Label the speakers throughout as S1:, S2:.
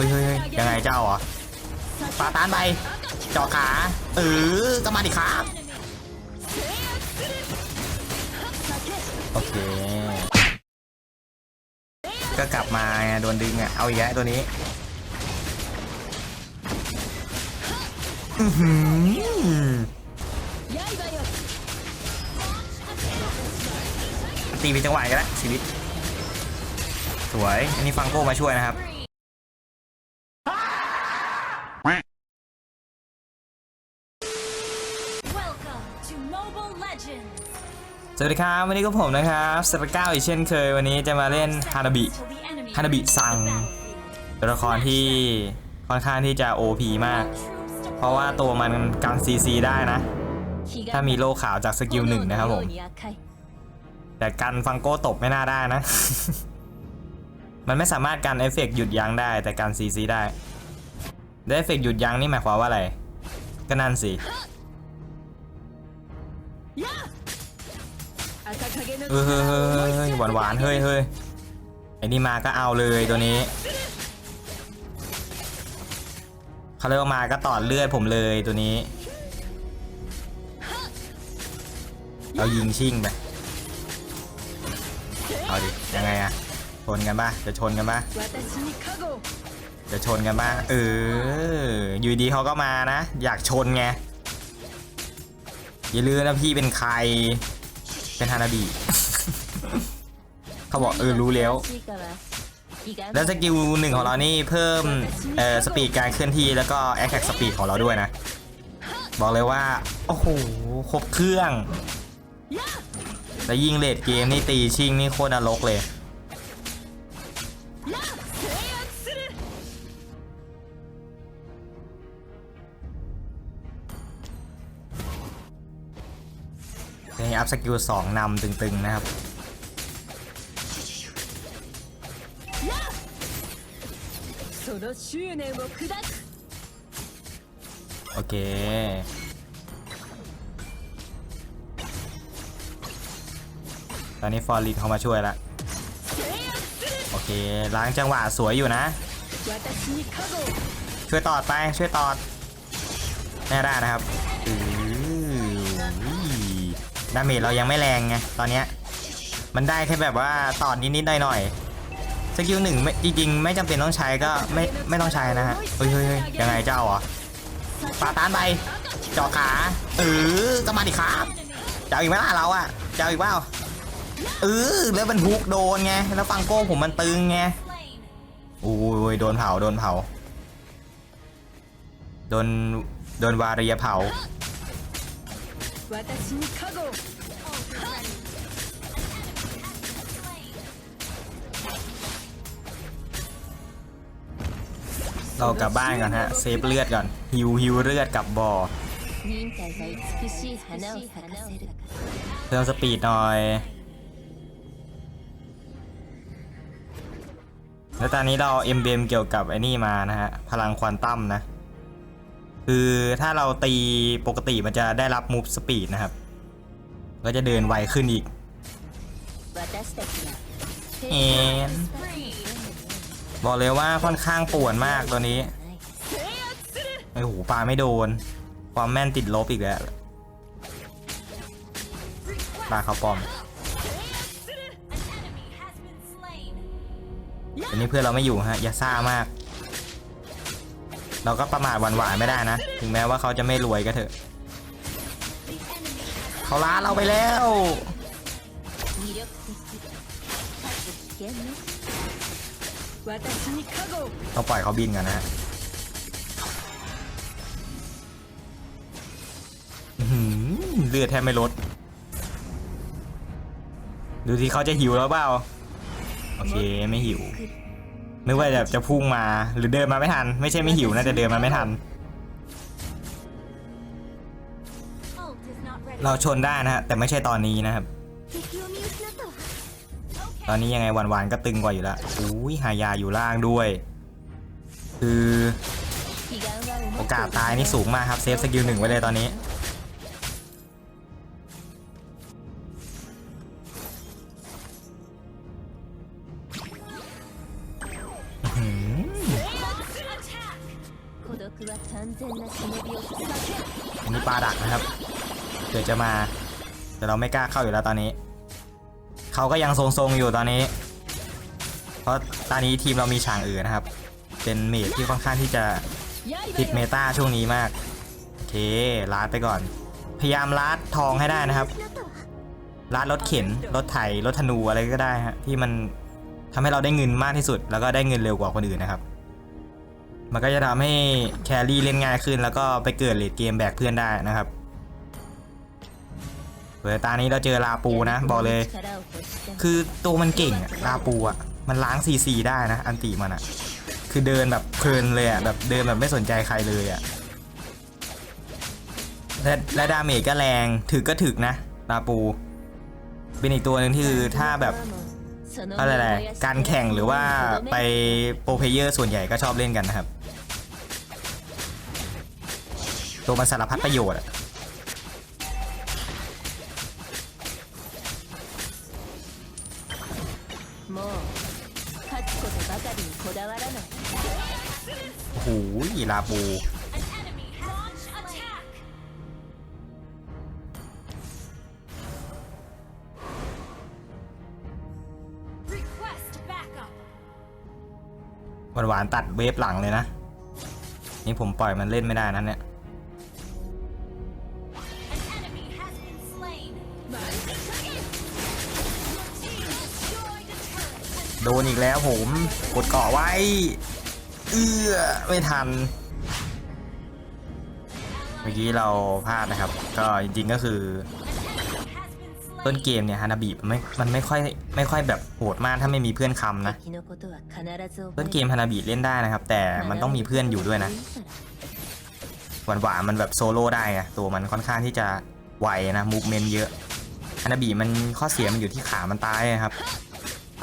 S1: ฮ้ยเฮ้ยยังไงเจ้าเหรอปาตานไปเจาะขาเออก็มาดิครับโอเค ก็กลับมาไงโดนดึงอะ เอาอีกแล้วตัวนี้ตีเป็นจังหวะกันแล้วชีวิต สวย อันนี้ฟังโก้มาช่วยนะครับ สวัสดีครับ วันนี้ก็ผมนะครับสตาร์ก้าอีกเช่นเคย วันนี้จะมาเล่นฮานาบิฮานาบิซังตัวละครที่ค่อนข้างที่จะ OP มาก เพราะว่าตัวมันกันซีซีได้นะ ถ้ามีโล่ขาวจากสกิลหนึ่งนะครับผม แต่กันฟังโก้ตบไม่น่าได้นะ มันไม่สามารถกันเอฟเฟกต์หยุดยั้งได้ แต่กันซีซีได้ได้เอฟเฟกต์หยุดยั้งนี่หมายความว่าอะไร ก็นั่นสิ เฮ้ยเฮ้ยเฮ้ยหวานหวานเฮ้ยเฮ้ยไอ้นี่มาก็เอาเลยตัวนี้เขาเรียกว่ามาก็ตอดเลือดผมเลยตัวนี้ เรายิงชิ่งไปเอาดิยังไงอะชนกันปะจะชนกันปะจะชนกันปะเอออยู่ดีเขาก็มานะ อยากชนไงอย่าลืมนะพี่เป็นใคร เป็นฮานาบิ เขาบอกเออรู้แล้ว แล้วสกิลหนึ่งของเรานี่เพิ่มเอ่อสปีดการเคลื่อนที่แล้วก็แอคแท็กสปีดของเราด้วยนะ บอกเลยว่า โอ้โห ครบเครื่อง แล้วยิงเลดเกมนี่ตีชิงนี่โคตรนรกเลย นี่อัพสกิลสองนำตึงๆนะครับ โอเคตอนนี้ฟอร์ลีดเข้ามาช่วยละโอเค ล้างจังหวะสวยอยู่นะ ช่วยตอดไป ช่วยตอดแน่ได้นะครับ ดาเมจเรายังไม่แรงไงตอนเนี้ยมันได้แค่แบบว่าตอดนิดๆหน่อยๆสกิลหนึ่งไม่จริงๆ ไม่จำเป็นต้องใช้ก็ไม่ไม่ต้องใช้นะฮะเฮ้ยเฮ้ยยังไงเจ้าเหรอปาตานไปเจาะขาเออก็มาดิครับจะอาอีกไหมล่ะเราอะจะเอาอีกเปล่าเออแล้วมันฮุกโดนไงแล้วฟังโก้ผมมันตึงไงโอ้ยโดนเผาโดนเผาโดนโดนวารียเผา
S2: 私に加護を
S1: เรากลับบ้านก่อนฮะ เซฟเลือดก่อน ฮิวฮิวเลือดกลับบ่อ
S3: 忍耐が美しい花を咲かせる
S1: เพิ่มสปีดหน่อย แล้วตอนนี้เราเอ็มเบมเกี่ยวกับไอ้นี่มานะฮะ พลังควอนตัมนะ คือถ้าเราตีปกติมันจะได้รับมูฟสปีดนะครับ ก็จะเดินไวขึ้นอีกเอนบอกเลยว่าค่อนข้างป่วนมากตัวนี้ไอ้หูปลาไม่โดน ความแม่นติดลบอีกแล้วปลาเขาปลอมอันนี้เพื่อนเราไม่อยู่ฮะ อย่าซ่ามาก เราก็ประมาทหวานๆไม่ได้นะ ถึงแม้ว่าเขาจะไม่รวยก็เถอะเขาล้าเราไปแล้วเราปล่อยเขาบินกันนะฮะเลือดแทบไม่ลด ดูที่เขาจะหิวแล้วเปล่า โอเค ไม่หิว ไม่ว่าจะจะพุ่งมาหรือเดินมาไม่ทัน ไม่ใช่ไม่หิวนะแต่เดินมาไม่ทัน เราชนได้นะฮะแต่ไม่ใช่ตอนนี้นะครับ ตอนนี้ยังไงหวานๆก็ตึงกว่าอยู่ละอุ้ยหายาอยู่ล่างด้วย คือ โอกาสตายนี่สูงมากครับเซฟสกิลหนึ่งไว้เลยตอนนี้ อันนี้ปลาดักนะครับเดี๋ยวจะมา แต่เราไม่กล้าเข้าอยู่แล้วตอนนี้ เขาก็ยังทรงๆอยู่ตอนนี้ เพราะตอนนี้ทีมเรามีฉางเอือนะครับ เป็นเมจที่ค่อนข้างที่จะติดเมตาช่วงนี้มากโอเคลาดไปก่อน พยายามลาดทองให้ได้นะครับลาดรถเข็นรถไถรถธนูอะไรก็ได้ฮะที่มันทำให้เราได้เงินมากที่สุด แล้วก็ได้เงินเร็วกว่าคนอื่นนะครับ มันก็จะทำให้แครี่เล่นง่ายขึ้น แล้วก็ไปเกิดเลดเกมแบกเพื่อนได้นะครับเวตานี้เราเจอลาปูนะ บอกเลย คือตัวมันเก่งลาปูอะมันล้างซีซีได้นะ อันติมันอะคือเดินแบบเพลินเลยอะแบบเดินแบบไม่สนใจใครเลยอะและและดาเมจก็แรงถึกก็ถึกนะลาปู เป็นอีกตัวหนึ่งที่คือถ้าแบบอะไร
S3: ๆ
S1: การแข่งหรือว่าไปโปรเพเยอร์ส่วนใหญ่ก็ชอบเล่นกันนะครับ ตัวมันสารพัดประโยชน์อะโอ้ลาบูหวานๆตัดเวฟหลังเลยนะ นี่ผมปล่อยมันเล่นไม่ได้นั่นเนี่ย โดนอีกแล้วผม กดเกาะไว้ เอื้อไม่ทัน เมื่อกี้เราพลาดนะครับ ก็จริงๆก็คือ ต้นเกมเนี่ยฮานาบีมันไม่มันไม่ค่อยไม่ค่อยแบบโหดมากถ้าไม่มีเพื่อนคำนะ ต้นเกมฮานาบีเล่นได้นะครับ แต่มันต้องมีเพื่อนอยู่ด้วยนะหวานหวานมันแบบโซโล่ได้ไงตัวมันค่อนข้างที่จะไวนะมูฟเมนต์เยอะฮานาบีมันข้อเสียมันอยู่ที่ขามันตายนะครับ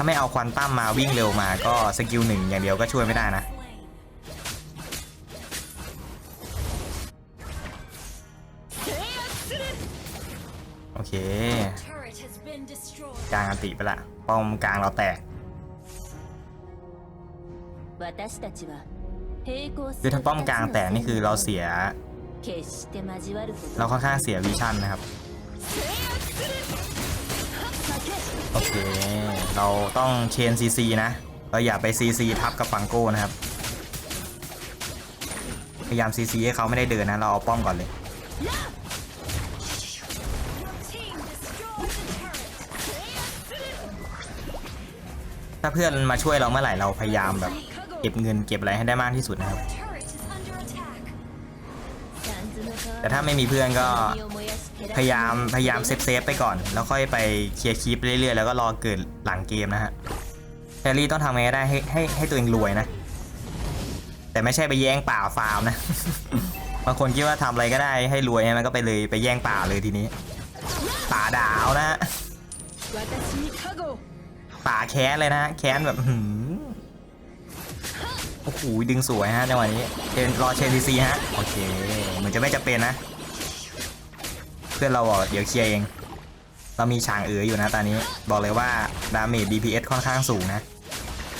S1: ถ้าไม่เอาควันตั้มมาวิ่งเร็วมาก็สกิลหนึ่งอย่างเดียวก็ช่วยไม่ได้นะ โอเค กลางอันติไปละ ป้อมกลางเราแตกคือถ้าป้อมกลางแตกนี่คือเราเสีย เราค่อนข้างเสียวิชั่นนะครับ โอเค เราต้องเชนซีซีนะ เราอย่าไปซีซีทับกับฟังโก้นะครับ พยายามซีซีให้เขาไม่ได้เดินนะ เราเอาป้อมก่อนเลย ถ้าเพื่อนมาช่วยเราเมื่อไหร่เราพยายามแบบเก็บเงินเก็บอะไรให้ได้มากที่สุดนะครับ แต่ถ้าไม่มีเพื่อนก็ พยายามพยายามเซฟเซฟไปก่อน แล้วค่อยไปเคลียร์คลิปเรื่อยๆ แล้วก็รอเกิดหลังเกมนะฮะแครี่ต้องทำไงได้ให้ให้ให้ตัวเองรวยนะ แต่ไม่ใช่ไปแย่งป่าฟาร์มนะบางคนคิดว่าทำอะไรก็ได้ให้รวยใช่ไหมก็ไปเลยไปแย่งป่าเลยทีนี้ ป่าดาวนะป่าแค้นเลยนะแค้นแบบโอ้โหดึงสวยฮะในงหวะนี้เชนรอเชนดีซีฮะโอเคเหมือนจะไม่จะเป็นนะ พื่อนเราบอกเดี๋ยวเคลียร์เอง เรามีฉางเอ๋ออยู่นะตอนนี้ บอกเลยว่าดาเมจ DPS ค่อนข้างสูงนะ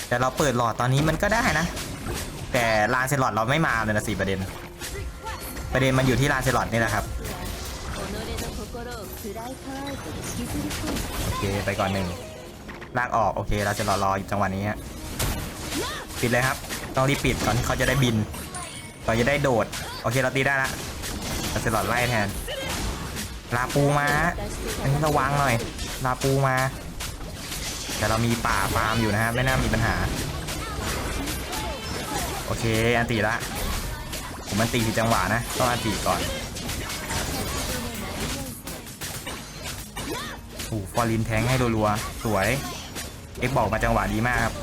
S1: แต่เราเปิดหลอดตอนนี้มันก็ได้นะ แต่ลานเซลอดเราไม่มาเลยนะสิประเด็น ประเด็นมันอยู่ที่ลานเซลอดนี่แหละครับโอเคไปก่อนหนึ่งลากออกโอเค เราจะรอรออยู่จังหวะนี้ฮะปิดเลยครับ ต้องรีบปิดก่อนที่เขาจะได้บินก่อนจะได้โดด โอเคเราตีได้ละเราจะหลอดไล่แทน ลาปูมาอันนี้ระวังหน่อย ลาปูมา แต่เรามีป่าฟาร์มอยู่นะฮะไม่น่ามีปัญหา โอเค อันตีละ ผมมันตีผิดจังหวะนะ ต้องอันตีก่อนโอ้โหฟอร์ลินแทงให้รัวๆ สวย เอ็กบอกมาจังหวะดีมากครับ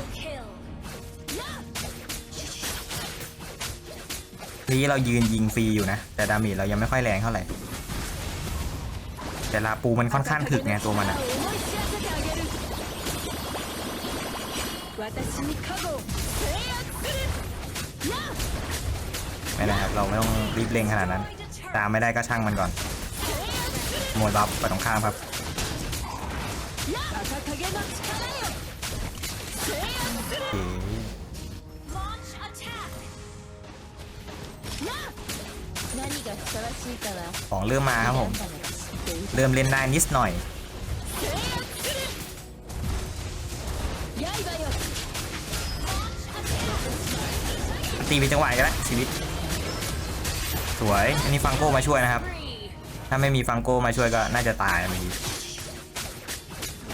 S1: นี้เรายืนยิงฟรีอยู่นะ แต่ดาเมจเรายังไม่ค่อยแรงเท่าไหร่ แต่ลาปูมันค่อนข้างถึกไงตัวมันอะไม่นะครับ เราไม่ต้องรีบเร่งขนาดนั้น ตามไม่ได้ก็ช่างมันก่อนโมดบับไปตรงข้ามครับของเริ่มมาครับผม เริ่มเล่นได้นิดหน่อย ตีเป็จังหวะกันแล้วชีวิต สวย อันนี้ฟังโก้มาช่วยนะครับ ถ้าไม่มีฟังโก้มาช่วยก็น่าจะตายไป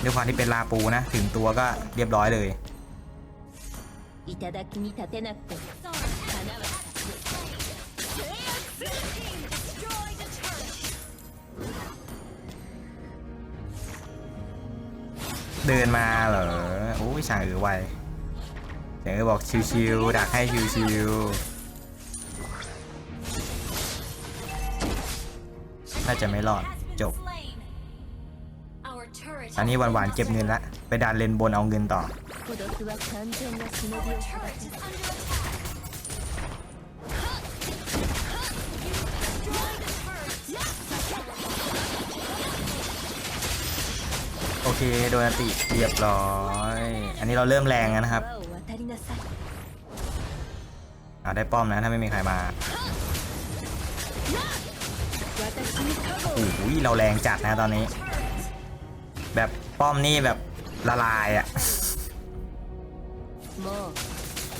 S1: ด้วยความที่เป็นลาปูนะ ถึงตัวก็เรียบร้อยเลย เดินมาเหรอโอ้ยช่างเออไวสั่งเออบอกชิวๆดักให้ชิวๆน่าจะไม่รอดจบ อันนี้หวานๆเก็บเงินละ ไปดันเลนบนเอาเงินต่อ อเคโดนติเรียบร้อย อันนี้เราเริ่มแรงแล้วนะครับ เอาได้ป้อมนะถ้าไม่มีใครมาโอ้ยเราแรงจัดนะตอนนี้ แบบป้อมนี่แบบละลายอะ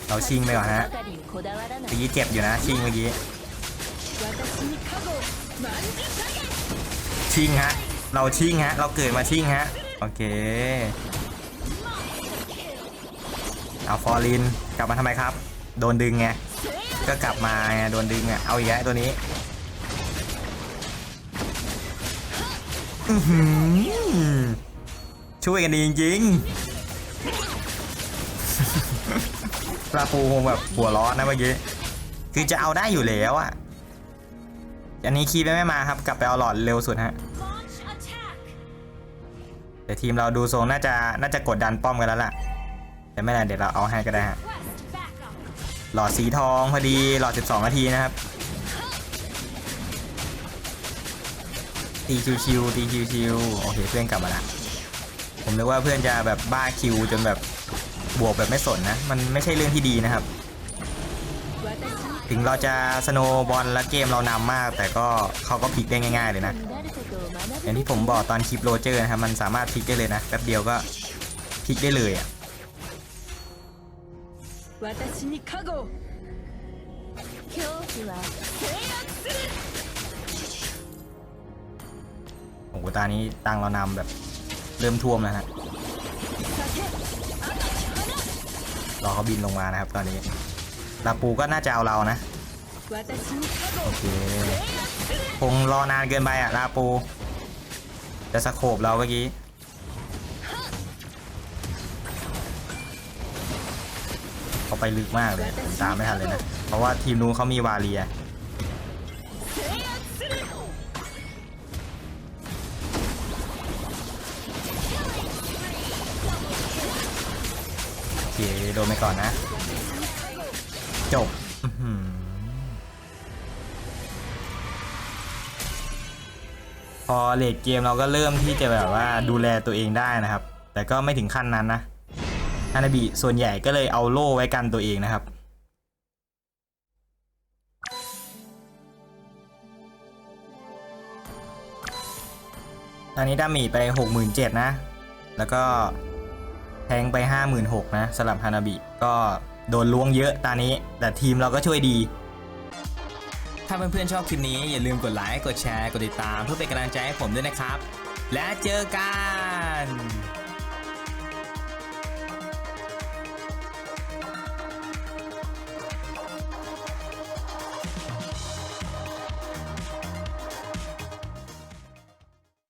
S1: เราชิงไปก่อนฮะเมื่อกี้เจ็บอยู่นะชิงเมื่อกี้ชิงฮะ เราชิงฮะ เราเกิดมาชิงฮะ โอเค เอาฟอร์ลินกลับมาทำไมครับ โดนดึงไง ก็กลับมาไงโดนดึงอะเอาอีกแล้วตัวนี้ช่วยกันดีจริงๆปลาปูคงแบบหัวร้อนนะเมื่อกี้คือจะเอาได้อยู่แล้วอะอันนี้คีย์ไปไม่มาครับ กลับไปเอาหลอดเร็วสุดฮะ แต่ทีมเราดูทรงน่าจะน่าจะกดดันป้อมกันแล้วล่ะ แต่ไม่เป็นไรเดี๋ยวเราเอาให้ก็ได้ฮะหลอดสีทองพอดีหลอด 12 นาทีนะครับ ตีชิวๆตีชิวๆโอเคเพื่อนกลับมาละผมนึกว่าเพื่อนจะแบบบ้าคิวจนแบบบวกแบบไม่สนนะ มันไม่ใช่เรื่องที่ดีนะครับ ถึงเราจะสโนบอลและเกมเรานำมาก แต่ก็เขาก็พลิกได้ง่าย ๆ เลยนะ อย่างที่ผมบอกตอนคลิปโรเจอร์นะครับมันสามารถพลิกได้เลยนะแป๊บเดียวก็พลิกได้เลยอะโอ้โหตานี้ตังเรานำแบบเริ่มท่วมแล้วฮะรอเขาบินลงมานะครับตอนนี้ ลาปูก็น่าจะเอาเรานะโอเคคงรอนานเกินไปอะลาปูจะสะโขบเราเมื่อกี้เขาไปลึกมากเลยตามไม่ทันเลยนะ เพราะว่าทีมนู้นเขามีวาเลียโอเโดนไปก่อนนะ จบพอเลดเกมเราก็เริ่มที่จะแบบว่าดูแลตัวเองได้นะครับ แต่ก็ไม่ถึงขั้นนั้นนะฮานาบิส่วนใหญ่ก็เลยเอาโล่ไว้กันตัวเองนะครับตอนนี้ดามีไป 67,000นะ แล้วก็แทงไป 56,000นะสำหรับฮานาบิก็ โดนล้วงเยอะตอนนี้ แต่ทีมเราก็ช่วยดี ถ้าเพื่อนๆชอบคลิปนี้อย่าลืมกดไลค์ กดแชร์ กดติดตามเพื่อเป็นกำลังใจให้ผมด้วยนะครับ และเจอกัน